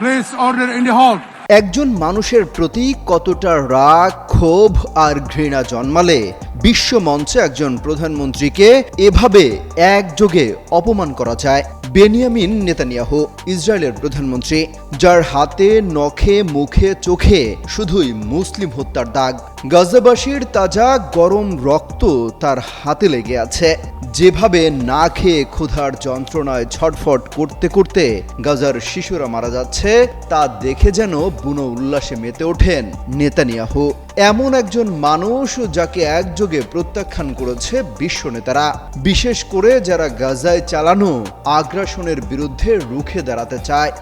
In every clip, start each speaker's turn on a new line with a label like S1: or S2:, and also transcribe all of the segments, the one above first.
S1: Please order in the hall
S2: একজন মানুষের প্রতি কতটা রাগ, ক্ষোভ আর ঘৃণা জন্মালে বিশ্ব মঞ্চে একজন প্রধানমন্ত্রীকে এভাবে একযোগে অপমান করা যায়। বেনিয়ামিন নেতানিয়াহু, ইসরায়েলের প্রধানমন্ত্রী, যার হাতে নখে, মুখে, চোখে শুধুই মুসলিম হত্যার দাগ। গাজাবাসীর তাজা গরম রক্ত তার হাতে লেগে আছে। যেভাবে না খেয়ে ক্ষুধার যন্ত্রণায় ছটফট করতে করতে গাজার শিশুরা মারা যাচ্ছে, তা দেখে যেন বুনো উল্লাসে মেতে ওঠেন নেতানিয়াহু। এমন একজন মানুষ যাকে একযোগে প্রত্যাখ্যান করেছে বিশ্ব নেতারা। বিশেষ করে যারা গাজায় চালানো আগ্রাসনের বিরুদ্ধে রুখে দাঁড়াতে চায়।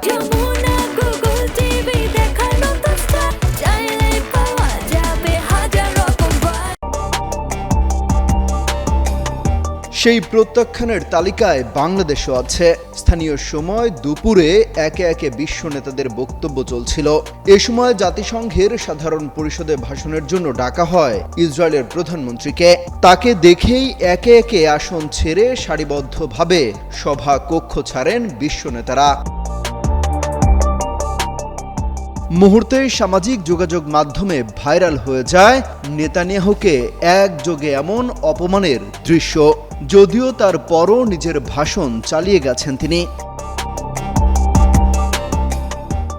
S2: সেই প্রত্যাখ্যানের তালিকায় বাংলাদেশও আছে। স্থানীয় সময় দুপুরে একে একে বিশ্ব নেতাদের বক্তব্য চলছিল। এ সময় জাতিসংঘের সাধারণ পরিষদে ভাষণের জন্য ডাকা হয় ইসরায়েলের প্রধানমন্ত্রীকে। তাকে দেখেই একে একে আসন ছেড়ে সারিবদ্ধভাবে সভা কক্ষ ছাড়েন বিশ্ব নেতারা। মুহূর্তে সামাজিক যোগাযোগ মাধ্যমে ভাইরাল হয়ে যায় নেতানিয়াহুকে একযোগে এমন অপমানের দৃশ্য। যদিও তার পরও নিজের ভাষণ চালিয়ে গেছেন তিনি।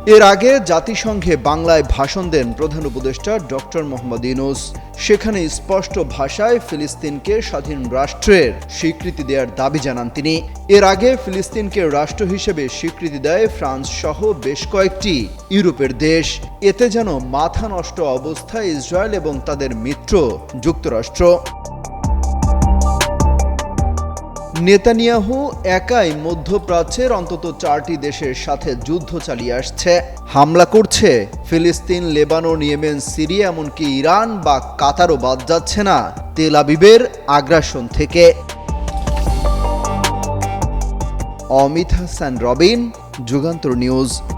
S2: এর আগে জাতিসংঘে বাংলায় ভাষণ দেন প্রধান উপদেষ্টা ডক্টর মোহাম্মদ ইউনুস। সেখানে স্পষ্ট ভাষায় ফিলিস্তিনকে স্বাধীন রাষ্ট্রের স্বীকৃতি দেওয়ার দাবি জানান তিনি। এর আগে ফিলিস্তিনকে রাষ্ট্র হিসেবে স্বীকৃতি দেয় ফ্রান্স সহ বেশ কয়েকটি ইউরোপের দেশ। এতে যেন মাথা নষ্ট অবস্থায় ইসরায়েল এবং তাদের মিত্র যুক্তরাষ্ট্র। নেতানিয়াহু একাই মধ্যপ্রাচ্যের অন্তত চারটি দেশের সাথে যুদ্ধ চালিয়ে আসছে। হামলা করছে ফিলিস্তিন, লেবানন, ইয়েমেন, সিরিয়া, এমনকি ইরান বা কাতারও বাদ যাচ্ছে না তেল আবিবের আগ্রাসন থেকে। Amit Hasan, Robin, Jugantor news.